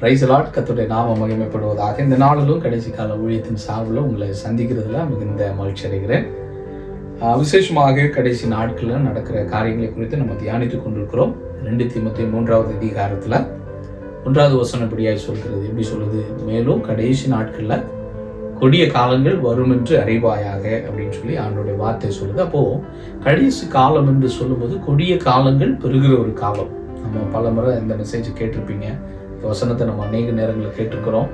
ரைசலாட் கத்துடைய நாம மகிமைப்படுவதாக இந்த நாளிலும் கடைசி கால ஊழியத்தின் சார்பில் உங்களை சந்திக்கிறதுல மிகுந்த மகிழ்ச்சி அடைகிறேன். விசேஷமாக கடைசி நாட்களில் நடக்கிற காரியங்களை குறித்து நம்ம தியானித்துக் கொண்டிருக்கிறோம். ரெண்டு தீமத்தி மூன்றாவது அதிகாரத்தில். ஒன்றாவது வசனம் இப்படியாய் சொல்கிறது. எப்படி சொல்லுது மேலும் கடைசி நாட்களில் கொடிய காலங்கள் வரும் என்று அறிவாயாக அப்படின்னு சொல்லி அவனுடைய வார்த்தை சொல்லுது. அப்போது கடைசி காலம் என்று சொல்லும்போது கொடிய காலங்கள் பெருகிற ஒரு காலம். நம்ம பல முறை இந்த மெசேஜ் கேட்டிருப்பீங்க. வசனத்தை நம்ம அநேக நேரங்களில் கேட்டிருக்கிறோம்.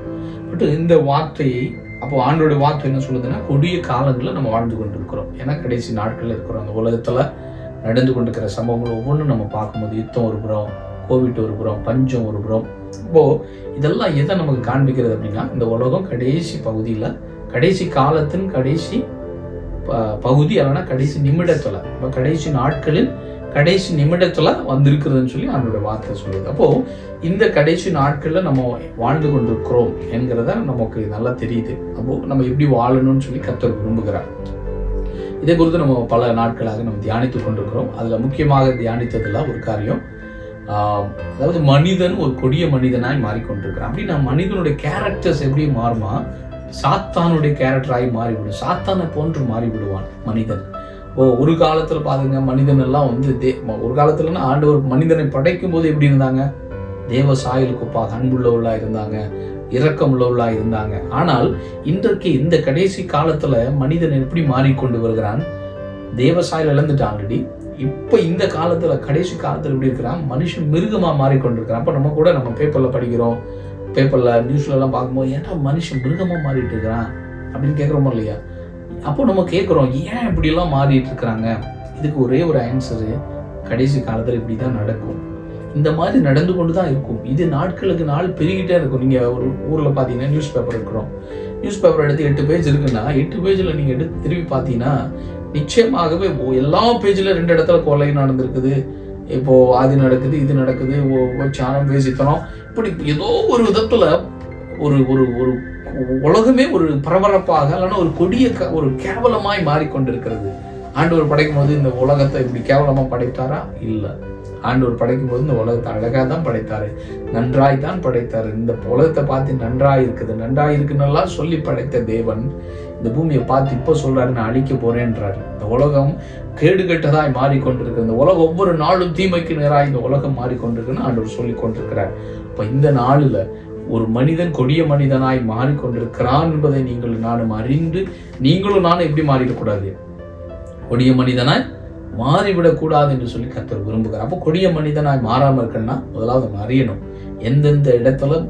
பட் இந்த வார்த்தையை அப்போ ஆண்டோட வார்த்தை என்ன சொல்லுதுன்னா கொடிய காலங்களில் நம்ம வாழ்ந்து கொண்டிருக்கிறோம். ஏன்னா கடைசி நாட்களில் இருக்கிறோம் அந்த உலகத்தில் நடந்து கொண்டிருக்கிற சம்பவங்கள் ஒவ்வொன்றும் நம்ம பார்க்கும்போது யுத்தம் ஒரு புறம் கோவிட் ஒரு புறம் பஞ்சம் ஒரு புறம் இப்போ இதெல்லாம் எதை நமக்கு காண்பிக்கிறது அப்படின்னா இந்த உலகம் கடைசி பகுதியில் கடைசி காலத்தின் கடைசி ப- பகுதி இல்லைன்னா கடைசி நிமிடத்தில் இப்போ கடைசி நாட்களில் கடைசி நிமிடத்துல வந்திருக்கிறதுன்னு சொல்லி அவனுடைய வார்த்தை சொல்லுது. அப்போ இந்த கடைசி நாட்கள்ல நம்ம வாழ்ந்து கொண்டிருக்கிறோம் என்கிறத நமக்கு நல்லா தெரியுது. அப்போ நம்ம எப்படி வாழணும்னு சொல்லி கத்தர் விரும்புகிறார். இதை குறித்து நம்ம பல நாட்களாக நம்ம தியானித்துக் கொண்டிருக்கிறோம். அதுல முக்கியமாக தியானித்ததுல ஒரு காரியம் அதாவது மனிதன் ஒரு கொடிய மனிதனாய் மாறிக்கொண்டிருக்கிறான். அப்படின்னா மனிதனுடைய கேரக்டர்ஸ் எப்படி மாறுமா? சாத்தானுடைய கேரக்டராகி மாறிவிடும். சாத்தானை போன்று மாறிவிடுவான் மனிதன். ஒரு காலத்தில் பாருங்க மனிதன் எல்லாம் வந்து தே ஒரு காலத்துலன்னா ஆண்டவர் மனிதனை படைக்கும் போது எப்படி இருந்தாங்க? தேவ சாயலுக்கு ஒப்பாக அன்புள்ளவர்களாக இருந்தாங்க இரக்கமுள்ளவர்களாக இருந்தாங்க. ஆனால் இன்றைக்கு இந்த கடைசி காலத்தில் மனிதன் எப்படி மாறிக்கொண்டு வருகிறான்? தேவ சாயல் இழந்துட்டான் ஆல்ரெடி இப்போ இந்த காலத்தில் கடைசி காலத்தில் எப்படி இருக்கிறான்? மனுஷன் மிருகமாக மாறிக்கொண்டிருக்கிறான். அப்போ நம்ம கூட நம்ம பேப்பரில் படிக்கிறோம். பேப்பரில் நியூஸ்லலாம் பார்க்கும்போது ஏன்டா மனுஷன் மிருகமாக மாறிட்டு இருக்கிறான்? அப்படின்னு கேட்குறோமோ இல்லையா? அப்போ நம்ம கேட்குறோம் ஏன் இப்படிலாம் மாறிட்டு இருக்கிறாங்க இதுக்கு ஒரே ஒரு ஆன்சரு கடைசி காலத்தில் இப்படி தான் நடக்கும். இந்த மாதிரி நடந்து கொண்டு தான் இருக்கும். இது நாட்களுக்கு நாள் பெருகிட்டே இருக்கும். நீங்கள் ஒரு ஊரில் பார்த்தீங்கன்னா நியூஸ் பேப்பர் இருக்கிறோம். நியூஸ் பேப்பர் எடுத்து எட்டு பேஜ் இருக்குன்னா எட்டு பேஜில் நீங்கள் எடுத்து திரும்பி பார்த்தீங்கன்னா நிச்சயமாகவே ஓ- எல்லா பேஜில் ரெண்டு இடத்துல கொலை நடந்திருக்குது. இப்போது அது நடக்குது இது நடக்குது. ஓ- சாணம் பேசித்தனம். இப்படி ஏதோ ஒரு விதத்தில் ஒரு ஒரு ஒரு உலகமே ஒரு பரபரப்பாக இல்லைன்னா ஒரு கொடிய க- ஒரு கேவலமாய் மாறிக்கொண்டிருக்கிறது. ஆண்டவர் படைக்கும் போது இந்த உலகத்தை இப்படி கேவலமாக படைத்தாரா? இல்லை. ஆண்டவர் படைக்கும் போது இந்த உலகத்தை அழகாக தான் படைத்தாரு. நன்றாய் தான் படைத்தாரு. இந்த உலகத்தை பார்த்து நன்றாய் இருக்குது. நன்றாய் இருக்குன்னெல்லாம் சொல்லி படைத்த தேவன் இந்த பூமியை பார்த்து இப்போ சொல்றாரு நான் அழிக்க போறேன்றாரு. இந்த உலகம் கேடு கெட்டதாய் மாறிக்கொண்டிருக்கு. இந்த உலகம் ஒவ்வொரு நாளும் தீமைக்கு நேராக இந்த உலகம் மாறிக்கொண்டிருக்குன்னு ஆண்டவர் சொல்லி கொண்டிருக்கிறார் இப்போ இந்த நாளில் ஒரு மனிதன் கொடிய மனிதனாய் மாறிக்கொண்டிருக்கிறான் என்பதை நீங்கள் நானும் அறிந்து நீங்களும் நானும் எப்படி மாறிடக்கூடாது? கொடிய மனிதனாய் மாறிவிடக்கூடாது என்று சொல்லி கத்தர் விரும்புகிறார். அப்போ கொடிய மனிதனாய் மாறாமல் இருக்கணும்னா முதலாவது நம்ம அறியணும். எந்தெந்த இடத்துல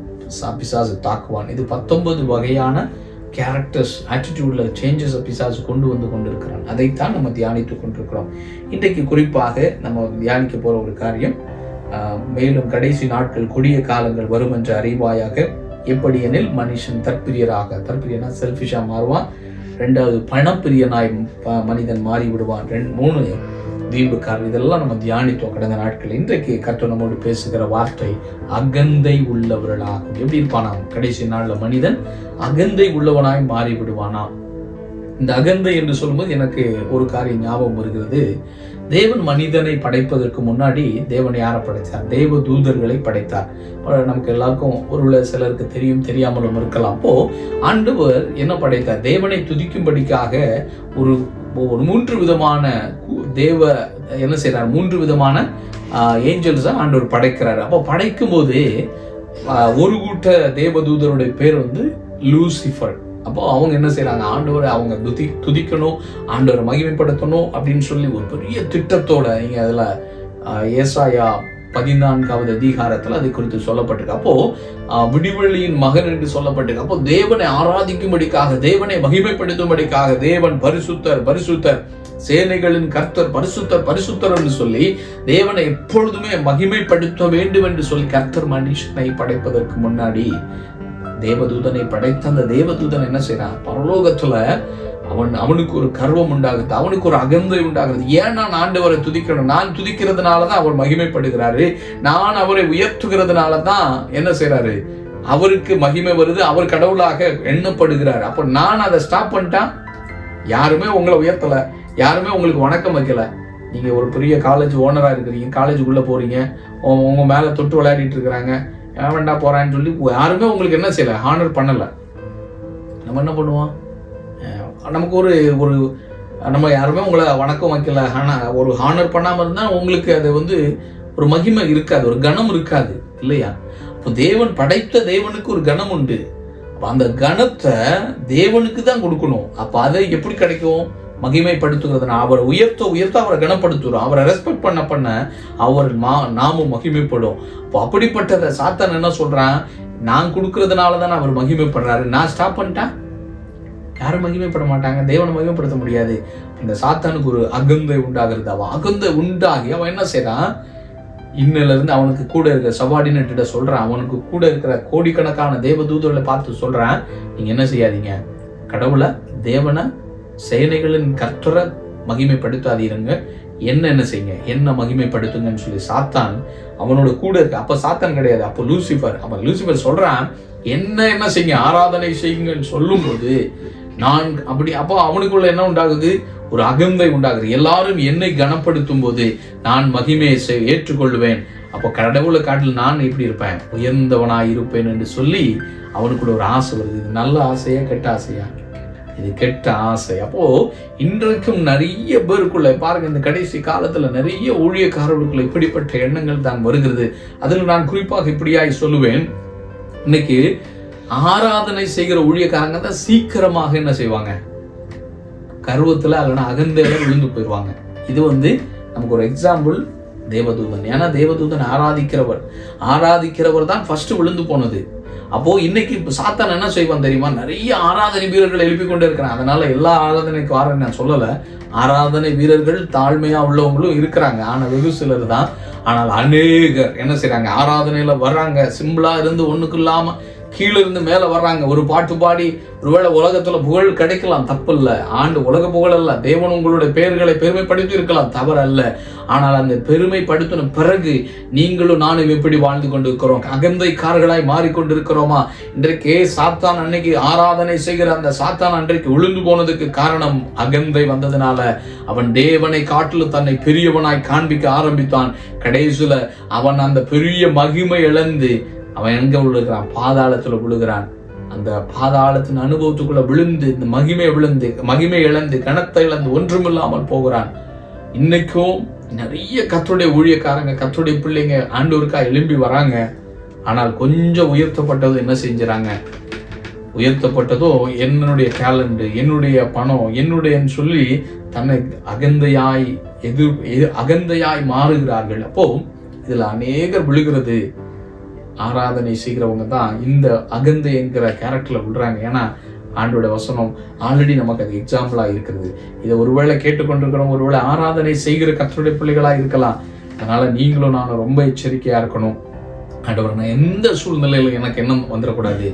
பிசாசு தாக்குவான். இது பத்தொன்பது வகையான கேரக்டர்ஸ் ஆட்டிடியூட்ல சேஞ்சஸ் பிசாசு கொண்டு வந்து கொண்டிருக்கிறான். அதைத்தான் நம்ம தியானித்துக் கொண்டிருக்கிறோம். இன்றைக்கு குறிப்பாக நம்ம தியானிக்க போற ஒரு காரியம் மேலும் கடைசி நாட்கள் கொடிய காலங்கள் வரும் என்ற அறிவாயாக எப்படி எனில் மனுஷன் தற்பிரியராக தற்பிரியனா செல்ஃபிஷா மாறுவான். ரெண்டாவது பணப்பிரியனாய் ப- மனிதன் மாறி விடுவான் ரெண்டு மூணு தீபுக்காரர் இதெல்லாம் நம்ம தியானித்தோம் கடந்த நாட்கள். இன்றைக்கு கற்று நம்மோடு பேசுகிற வார்த்தை அகந்தை உள்ளவர்களாகும். எப்படி இருப்பானாம் கடைசி நாளில் மனிதன் அகந்தை உள்ளவனாய் மாறி விடுவானாம் இந்த அகந்தை என்று சொல்லும்போது எனக்கு ஒரு காரியம் ஞாபகம் வருகிறது. தேவன் மனிதனை படைப்பதற்கு முன்னாடி தேவன் யாரை படைத்தார்? தேவ தூதர்களை படைத்தார் நமக்கு எல்லாருக்கும் ஒரு சிலருக்கு தெரியும் தெரியாமலும் இருக்கலாம். அப்போ ஆண்டவர் என்ன படைத்தார்? தேவனை துதிக்கும்படிக்காக ஒரு ஒரு மூன்று விதமான தேவ என்ன செய்கிறார் மூன்று விதமான ஏஞ்சல்ஸை ஆண்டவர் படைக்கிறார். அப்போ படைக்கும் போது ஒரு கூட்ட தேவதூதருடைய பேர் வந்து லூசிஃபர். அப்போ அவங்க என்ன செய்யறாங்க ஆண்டவரை அவங்க துதி துதிக்கணும் ஆண்டவரை மகிமைப்படுத்தணும் அப்படின்னு சொல்லி ஒரு பெரிய திட்டத்தோட நீங்க அதுல ஏசாயா பதினான்காவது அதிகாரத்துல அது குறித்து சொல்லப்பட்டிருக்கு. அப்போ விடிவெளியின் மகன் என்று சொல்லப்பட்டிருக்கு. அப்போ தேவனை ஆராதிக்கும்படிக்காக தேவனை மகிமைப்படுத்தும்படிக்காக தேவன் பரிசுத்தர் பரிசுத்தர் சேனைகளின் கர்த்தர் பரிசுத்தர் பரிசுத்தர் என்று சொல்லி தேவனை எப்பொழுதுமே மகிமைப்படுத்த வேண்டும் என்று சொல்லி கர்த்தர் மனுஷனை படைப்பதற்கு முன்னாடி தேவதூதனை படைத்த அந்த தேவதூதன் என்ன செய்யறான் பரலோகத்துல அவன் அவனுக்கு ஒரு கர்வம் உண்டாகுது அவனுக்கு ஒரு அகந்தை உண்டாகுது. ஏன் நான் ஆண்டவரை துதிக்கணும் நான் துதிக்கிறதுனால தான் அவர் மகிமைப்படுகிறாரு. நான் அவரை உயர்த்துகிறதுனால தான் என்ன செய்யறாரு அவருக்கு மகிமை வருது அவர் கடவுளாக எண்ணப்படுகிறார். அப்ப நான் அதை ஸ்டாப் பண்ணிட்டான். யாருமே உங்களை உயர்த்தல. யாருமே உங்களுக்கு வணக்கம் வைக்கல. நீங்க ஒரு பெரிய காலேஜ் ஓனரா இருக்கிறீங்க காலேஜுக்குள்ள போறீங்க. உ- உங்க மேல தொட்டு விளையாடிட்டு இருக்கிறாங்க. ஏன் வேண்டா சொல்லி யாருமே உங்களுக்கு என்ன செய்யலை? ஹானர் பண்ணலை. நம்ம என்ன பண்ணுவோம்? நமக்கு ஒரு ஒரு நம்ம யாருமே உங்களை வணக்கம் வைக்கல. ஆனால் ஒரு ஹானர் பண்ணாமல் இருந்தால் உங்களுக்கு அது வந்து ஒரு மகிமை இருக்காது ஒரு கணம் இருக்காது இல்லையா? இப்போ தேவன் படைத்த தேவனுக்கு ஒரு கணம் உண்டு. அந்த கணத்தை தேவனுக்கு தான் கொடுக்கணும். அப்போ அதை எப்படி கிடைக்கும்? மகிமைப்படுத்துகிறதுனா அவரை உயர்த்த உயர்த்த அவரை கனப்படுத்துகிறோம். அவரை ரெஸ்பெக்ட் பண்ண பண்ண அவர் மா நாமும் மகிமைப்படும் இப்போ அப்படிப்பட்டதை சாத்தான் என்ன சொல்கிறான் நான் கொடுக்கறதுனால தான் அவர் மகிமைப்படுறாரு. நான் ஸ்டாப் பண்ணிட்டேன். யாரும் மகிமைப்பட மாட்டாங்க. தேவனை மகிமைப்படுத்த முடியாது. இந்த சாத்தானுக்கு ஒரு அகந்தை உண்டாகிறது. அவன் அகந்தை உண்டாகி அவன் என்ன செய்கிறான் இன்னிலிருந்து அவனுக்கு கூட இருக்கிற சபார்டினேட்ட சொல்கிறான் அவனுக்கு கூட இருக்கிற கோடிக்கணக்கான தேவதூதர்களை பார்த்து சொல்கிறான் நீங்கள் என்ன செய்யாதீங்க? கடவுளை தேவனை சேனைகளின் கர்த்தரை மகிமைப்படுத்தாதீருங்க. என்ன என்ன செய்யுங்க? என்ன மகிமைப்படுத்துங்கன்னு சொல்லி சாத்தான் அவனோட கூட இருக்கு அப்ப சாத்தான் கிடையாது. அப்போ லூசிஃபர் அவன் லூசிஃபர் சொல்றான் என்ன என்ன செய்யுங்க? ஆராதனை செய்யுங்கன்னு சொல்லும்போது நான் அப்படி அப்போ அவனுக்குள்ள என்ன உண்டாகுது? ஒரு அகந்தை உண்டாகுது. எல்லாரும் என்னை கனப்படுத்தும் போது நான் மகிமையை செய்- ஏற்றுக்கொள்வேன். அப்போ கடவுளை காட்டில் நான் எப்படி இருப்பேன். உயர்ந்தவனாக இருப்பேன் என்று சொல்லி அவனுக்குள்ள ஒரு ஆசை வருது. நல்ல ஆசையா கெட்ட ஆசையா? இது கெட்ட ஆசை. அப்போ இன்றைக்கும் நிறைய பேருக்குள்ள பாருங்க இந்த கடைசி காலத்துல நிறைய ஊழியக்காரர்களுக்குள்ள இப்படிப்பட்ட எண்ணங்கள் தான் வருகிறது. அதில் நான் குறிப்பாக இப்படியாய் சொல்லுவேன். இன்னைக்கு ஆராதனை செய்கிற ஊழியக்காரங்க தான் சீக்கிரமாக என்ன செய்வாங்க? கருவத்துல அல்லனா அகந்தையில விழுந்து போயிடுவாங்க. இது வந்து நமக்கு ஒரு எக்ஸாம்பிள் தேவதூதன். ஏன்னா தேவதூதன் ஆராதிக்கிறவர். ஆராதிக்கிறவர் தான் ஃபர்ஸ்ட் விழுந்து போனது. அப்போ இன்னைக்கு இப்போ சாத்தான் என்ன செய்வான் தெரியுமா? நிறைய ஆராதனை வீரர்கள் எழுப்பி கொண்டு இருக்கிறான். அதனால எல்லா ஆராதனைக்கு வாரேன்னு நான் சொல்லலை. ஆராதனை வீரர்கள் தாழ்மையா உள்ளவங்களும் இருக்கிறாங்க. ஆனா வெகு சிலர் தான். ஆனால் அநேகர் என்ன செய்கிறாங்க ஆராதனையில வர்றாங்க. சிம்பிளா இருந்து ஒண்ணுக்கு இல்லாம கீழே இருந்து மேலே வர்றாங்க. ஒரு பாட்டு பாடி ஒருவேளை உலகத்தில் புகழ் கிடைக்கலாம் தப்பு ஆண்டு உலக புகழ் அல்ல. தேவன் உங்களுடைய பெயர்களை பெருமைப்படுத்தி இருக்கலாம் தவறு அல்ல ஆனால் அந்த பெருமைப்படுத்தின பிறகு நீங்களும் நானும் எப்படி வாழ்ந்து கொண்டு இருக்கிறோம் அகந்தைக்காரர்களாய் மாறிக்கொண்டிருக்கிறோமா? இன்றைக்கே சாத்தான் அன்னைக்கு ஆராதனை செய்கிற அந்த சாத்தான் அன்றைக்கு விழுந்து போனதுக்கு காரணம் அகந்தை வந்ததுனால. அவன் தேவனை காட்டிலும் தன்னை பெரியவனாய் காண்பிக்க ஆரம்பித்தான். கடைசியில் அவன் அந்த பெரிய மகிமை இழந்து அவன் எங்க விழுகிறான்? பாதாளத்துல விழுகிறான். அந்த பாதாளத்தின் அனுபவத்துக்குள்ள விழுந்து இந்த மகிமை விழுந்து மகிமை இழந்து கணத்தை இழந்து ஒன்றுமில்லாமல் போகிறான். இன்னைக்கும் நிறைய கத்துடைய ஊழியக்காரங்க கத்துடைய பிள்ளைங்க ஆண்டோருக்கா எழும்பி வராங்க. ஆனால் கொஞ்சம் உயர்த்தப்பட்டது என்ன செஞ்சுறாங்க? உயர்த்தப்பட்டதோ என்னுடைய டேலண்ட் என்னுடைய பணம் என்னுடையன்னு சொல்லி தன்னை அகந்தையாய் எதிர் அகந்தையாய் மாறுகிறார்கள். அப்போ இதில் அநேகர் விழுகிறது. ஆராதனை செய்கிறவங்க தான் இந்த அகந்தை என்கிற கேரக்டரில் விடுறாங்க. ஏன்னா ஆண்டோட வசனம் ஆல்ரெடி நமக்கு அது எக்ஸாம்பிளாக இருக்கிறது இதை ஒருவேளை கேட்டுக்கொண்டிருக்கிறோம் ஒருவேளை ஆராதனை செய்கிற கற்றுடைய பிள்ளைகளாக இருக்கலாம். அதனால் நீங்களும் நானும் ரொம்ப எச்சரிக்கையாக இருக்கணும். ஆண்டவர் நான் எந்த சூழ்நிலையில் எனக்கு என்ன வந்துடக்கூடாது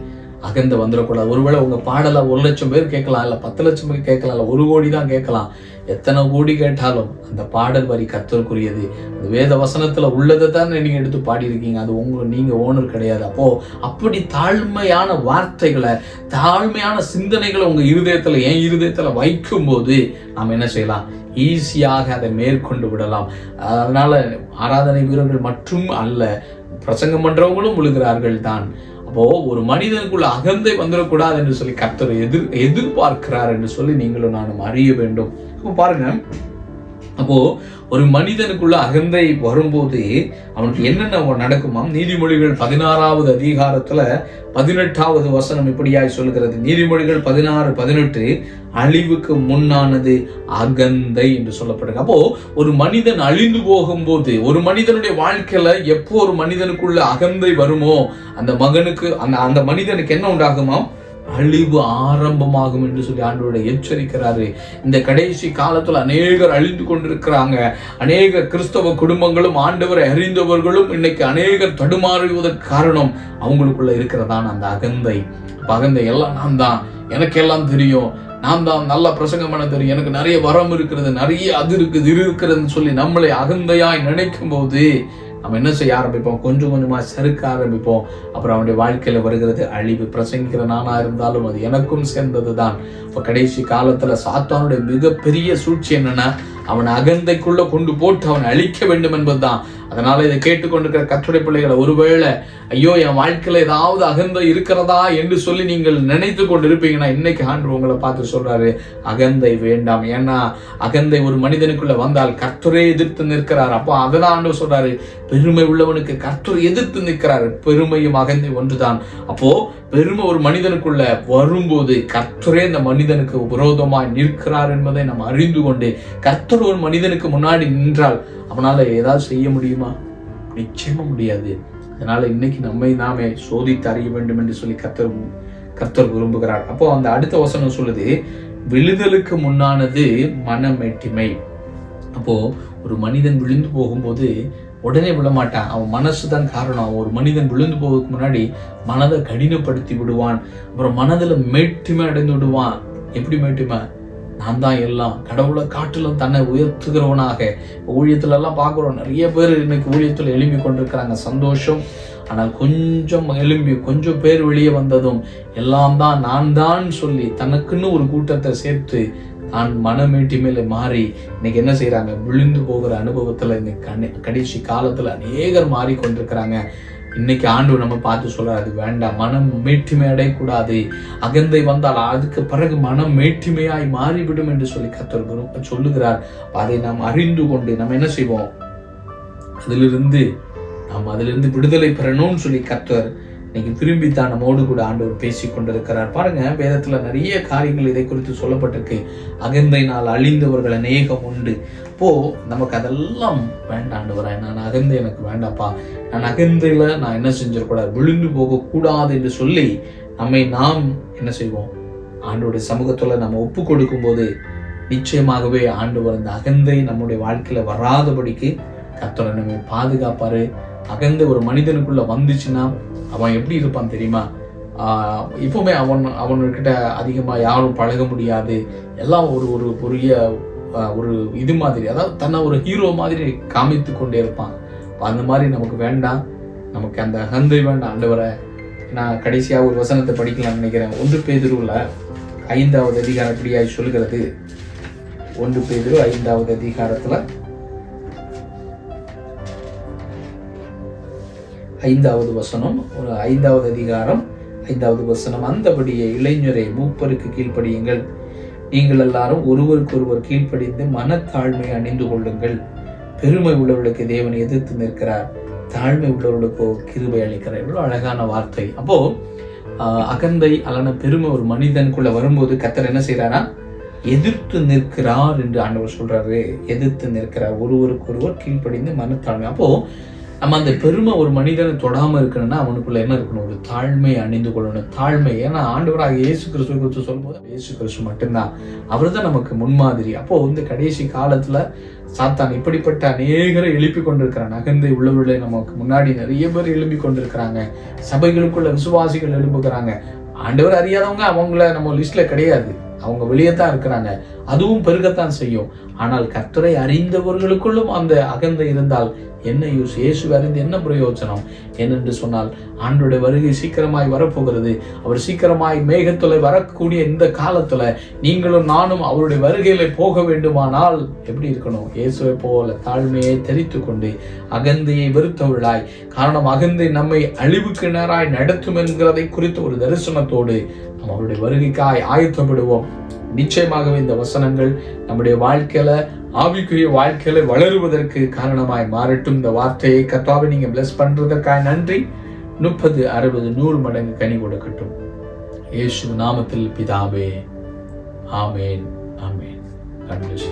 அகந்த வந்துடக்கூடாது ஒருவேளை உங்கள் பாடலை ஒரு லட்சம் பேர் கேட்கலாம் இல்லை பத்து லட்சம் பேர் கேட்கலாம் இல்லை ஒரு கோடி தான் கேட்கலாம். எத்தனை கோடி கேட்டாலும் அந்த பாடல் வரி கத்தருக்குரியது அந்த வேத வசனத்துல உள்ளதை தான் நீங்கள் எடுத்து பாடியிருக்கீங்க. அது உங்களுக்கு நீங்க ஓனர் கிடையாது. அப்போ அப்படி தாழ்மையான வார்த்தைகளை தாழ்மையான சிந்தனைகளை உங்க இருதயத்துல என் இருதயத்துல வைக்கும்போது நாம் என்ன செய்யலாம்? ஈஸியாக அதை மேற்கொண்டு விடலாம். அதனால ஆராதனை வீரர்கள் மட்டும் அல்ல பிரசங்கம் பண்ணுறவங்களும் விழுகிறார்கள் தான். அப்போ ஒரு மனிதனுக்குள்ள அகந்தை வந்துடக்கூடாது என்று சொல்லி கர்த்தர் எதிர் எதிர்பார்க்கிறார் என்று சொல்லி நீங்களும் நானும் அறிய வேண்டும். இப்போ பாருங்க. அப்போ ஒரு மனிதனுக்குள்ள அகந்தை வரும்போது அவனுக்கு என்னென்ன நடக்குமாம்? நீதிமொழிகள் பதினாறாவது அதிகாரத்துல பதினெட்டாவது வசனம் இப்படியாய் சொல்கிறது நீதிமொழிகள் பதினாறு பதினெட்டு அழிவுக்கு முன்னானது அகந்தை என்று சொல்லப்படுது அப்போ ஒரு மனிதன் அழிந்து போகும்போது ஒரு மனிதனுடைய வாழ்க்கையில எப்போ ஒரு மனிதனுக்குள்ள அகந்தை வருமோ அந்த மகனுக்கு அந்த அந்த மனிதனுக்கு என்ன உண்டாகுமாம்? அழிவு ஆரம்பமாகும் என்று சொல்லி ஆண்டோட எச்சரிக்கிறாரு. இந்த கடைசி காலத்தில் அநேகர் அழிந்து கொண்டிருக்கிறாங்க. அநேக கிறிஸ்தவ குடும்பங்களும் ஆண்டவரை அறிந்தவர்களும் இன்னைக்கு அநேகர் தடுமாறுவதற்கு காரணம் அவங்களுக்குள்ள இருக்கிறதான் அந்த அகந்தை. பகந்தை அகந்தை எல்லாம் நான் தான். எனக்கு எல்லாம் தெரியும். நான் தான் நல்லா பிரசங்கம் பண்ண தெரியும். எனக்கு நிறைய வரம் இருக்கிறது நிறைய அது இருக்குது இது இருக்கிறதுன்னு சொல்லி நம்மளை அகந்தையாய் நினைக்கும் போது நம்ம என்ன செய்ய ஆரம்பிப்போம்? கொஞ்சம் கொஞ்சமாக செருக்க ஆரம்பிப்போம். அப்புறம் அவனுடைய வாழ்க்கையில் வருகிறது அழிவு. பிரசங்கிக்கிற நானா இருந்தாலும் அது எனக்கும் சேர்ந்தது தான் இப்போ கடைசி காலத்தில் சாத்தானுடைய மிகப்பெரிய சூழ்ச்சி என்னென்னா அவன் அகந்தைக்குள்ளே கொண்டு போட்டு அவனை அழிக்க வேண்டும் என்பதுதான். அதனால இதை கேட்டுக்கொண்டிருக்கிற கத்துடைய பிள்ளைகளை ஒருவேளை ஐயோ என் வாழ்க்கையில ஏதாவது அகந்தை இருக்கிறதா என்று சொல்லி நீங்கள் நினைத்து கொண்டு இருப்பீங்கன்னா இன்னைக்கு ஆண்டு உங்களை பார்த்து சொல்றாரு அகந்தை வேண்டாம். ஏன்னா அகந்தை ஒரு மனிதனுக்குள்ள வந்தால் கர்த்தரே எதிர்த்து நிற்கிறார். அப்போ அதை ஆண்டு சொல்றாரு பெருமை உள்ளவனுக்கு கர்த்தர் எதிர்த்து நிற்கிறார். பெருமையும் அகந்தை ஒன்றுதான். அப்போ பெருமை ஒரு மனிதனுக்குள்ள வரும்போது கர்த்தரே இந்த மனிதனுக்கு விரோதமாய் நிற்கிறார் என்பதை நாம் அறிந்து கொண்டு கர்த்தர் ஒரு மனிதனுக்கு முன்னாடி நின்றால் அவனால் ஏதாவது செய்ய முடியுமா? நிச்சயமா முடியாது. அதனால் இன்னைக்கு நம்மை நாமே சோதித்து அறிய வேண்டும் என்று சொல்லி கத்தர் கர்த்தர் விரும்புகிறார். அப்போ அந்த அடுத்த வசனம் சொல்லுது விழுதலுக்கு முன்னானது மனமேட்டிமை. அப்போ ஒரு மனிதன் விழுந்து போகும்போது உடனே விழமாட்டான் அவன் மனசு தான் காரணம். அவன் ஒரு மனிதன் விழுந்து போவதுக்கு முன்னாடி மனதை கடினப்படுத்தி விடுவான். அப்புறம் மனதில் மேட்டுமை அடைந்து விடுவான். எப்படி மேட்டுமை? நான் தான் எல்லாம். கடவுளை காட்டிலும் தன்னை உயர்த்துகிறவனாக ஊழியத்துலலாம் பார்க்குறோம். நிறைய பேர் இன்னைக்கு ஊழியத்தில் எழுப்பி கொண்டிருக்கிறாங்க. சந்தோஷம். ஆனால் கொஞ்சம் எழும்பி கொஞ்சம் பேர் வெளியே வந்ததும் எல்லாம் தான் நான் தான் சொல்லி தனக்குன்னு ஒரு கூட்டத்தை சேர்த்து நான் மனமேட்டி மேலே மாறி இன்னைக்கு என்ன செய்கிறாங்க விழுந்து போகிற அனுபவத்தில் இன்னைக்கு கணி கடைசி காலத்தில் அநேகர் மாறிக்கொண்டிருக்கிறாங்க. இன்னைக்கு ஆண்டு நம்ம பார்த்து சொல்றாரு அது வேண்டாம் மனம் மேட்டிமை அடையக்கூடாது. அகந்தை வந்தால் அதுக்கு பிறகு மனம் மேற்றுமையாய் மாறிவிடும் என்று சொல்லி கத்தர் சொல்லுகிறார். அதை நாம் அறிந்து கொண்டு நம்ம என்ன செய்வோம்? அதிலிருந்து நாம் அதிலிருந்து விடுதலை பெறணும்னு சொல்லி கத்தர் இன்னைக்கு திரும்பி தான் நம்மோடு கூட ஆண்டவர் பேசி கொண்டிருக்கிறார். பாருங்க வேதத்துல நிறைய காரியங்கள் இதை குறித்து சொல்லப்பட்டிருக்கு. அகந்தை நாள் அழிந்தவர்கள் அநேகம் உண்டு. அப்போ நமக்கு அதெல்லாம் வேண்டாண்டவரா நான் அகந்தை எனக்கு வேண்டாப்பா. நான் அகந்தையில நான் என்ன செஞ்சிடக்கூடாது? விழுந்து போகக்கூடாது என்று சொல்லி நம்மை நாம் என்ன செய்வோம்? ஆண்டோடைய சமூகத்துல நம்ம ஒப்பு கொடுக்கும்போது நிச்சயமாகவே ஆண்டவர் அந்த அகந்தை நம்முடைய வாழ்க்கையில வராதபடிக்கு கத்தோட நம்மை பாதுகாப்பாரு. அகந்த ஒரு மனிதனுக்குள்ள வந்துச்சுன்னா அவன் எப்படி இருப்பான் தெரியுமா? இப்போவுமே அவன் அவன்கிட்ட அதிகமாக யாரும் பழக முடியாது. எல்லாம் ஒரு ஒரு பெரிய ஒரு இது மாதிரி. அதாவது தன்னை ஒரு ஹீரோ மாதிரி காமித்து கொண்டே இருப்பான். அந்த மாதிரி நமக்கு வேண்டாம். நமக்கு அந்த ஹந்தை வேண்டாம் ஆண்டவரை. நான் கடைசியாக ஒரு வசனத்தை படிக்கலாம்னு நினைக்கிறேன். ஒன்று பேதுருவில் ஐந்தாவது அதிகாரம் எப்படியாய் சொல்கிறது. ஒன்று பேதுரு ஐந்தாவது அதிகாரத்தில் ஐந்தாவது வசனம் ஒரு ஐந்தாவது அதிகாரம் ஐந்தாவது வசனம். அந்தபடியே இளைஞரை மூப்பருக்கு கீழ்ப்படியுங்கள். நீங்கள் எல்லாரும் ஒருவருக்கொருவர் கீழ்ப்படிந்து மனத்தாழ்மை அணிந்து கொள்ளுங்கள். பெருமை உள்ளவர்களுக்கு தேவன் எதிர்த்து நிற்கிறார். தாழ்மை உள்ளவர்களுக்கோ கிருபை அளிக்கிறார். இவ்வளோ அழகான வார்த்தை. அப்போ அகந்தை அல்லன பெருமை ஒரு மனிதனுக்குள்ள வரும்போது கத்தர் என்ன செய்யறாரா எதிர்த்து நிற்கிறார் என்று ஆண்டவர் சொல்றாரு. எதிர்த்து நிற்கிறார். ஒருவருக்கு ஒருவர் கீழ்ப்படிந்து மனத்தாழ்மை. அப்போ நம்ம அந்த பெருமை ஒரு மனிதனை தொடாமல் இருக்கணும்னா அவனுக்குள்ள என்ன இருக்கணும்? ஒரு தாழ்மையை அணிந்து கொள்ளணும். தாழ்மை ஏன்னா ஆண்டவராக இயேசு கிறிஸ்து குறித்து சொல்லும்போது இயேசு கிறிஸ்து மட்டும்தான். அவர் தான் நமக்கு முன்மாதிரி. அப்போ வந்து கடைசி காலத்துல சாத்தான் இப்படிப்பட்ட அநேகரை எழுப்பி கொண்டிருக்கிறான். நகர்ந்து உள்ளவர்களை நமக்கு முன்னாடி நிறைய பேர் எழுப்பி கொண்டிருக்கிறாங்க. சபைகளுக்குள்ள விசுவாசிகள் எழுப்புகிறாங்க ஆண்டவர் அறியாதவங்க அவங்கள நம்ம லிஸ்ட்ல கிடையாது. அவங்க வெளியே தான் இருக்கிறாங்க. அதுவும் பெருகத்தான் செய்யும். ஆனால் கர்த்தரை அறிந்தவர்களுக்குள்ளும் அந்த அகந்தை இருந்தால் என்ன யூஸ்? இயேசு அறிந்து என்ன பிரயோஜனம்? ஏனென்று சொன்னால் ஆண்டுடைய வருகை சீக்கிரமாய் வரப்போகிறது. அவர் சீக்கிரமாய் மேகத்தில் வரக்கூடிய இந்த காலத்தில் நீங்களும் நானும் அவருடைய வருகையில போக வேண்டுமானால் எப்படி இருக்கணும்? இயேசுவை போல தாழ்மையை தெரித்து கொண்டு அகந்தையை வெறுத்தவர்களாய் காரணம் அகந்தை நம்மை அழிவுக்கு நேராய் நடத்தும் என்கிறதை குறித்த ஒரு தரிசனத்தோடு நம்ம அவருடைய வருகைக்காய் ஆயத்தப்படுவோம். நிச்சயமாகவே இந்த வசனங்கள் நம்முடைய வாழ்க்கையில ஆவிக்குரிய வாழ்க்கையில வளருவதற்கு காரணமாய் மாறட்டும். இந்த வார்த்தையை கத்தாவை நீங்க பிளஸ் பண்றதற்காக நன்றி. முப்பது அறுபது நூறு மடங்கு கனி கொடுக்கட்டும். இயேசு நாமத்தில் பிதாவே. ஆமேன் ஆமேன். நன்றி.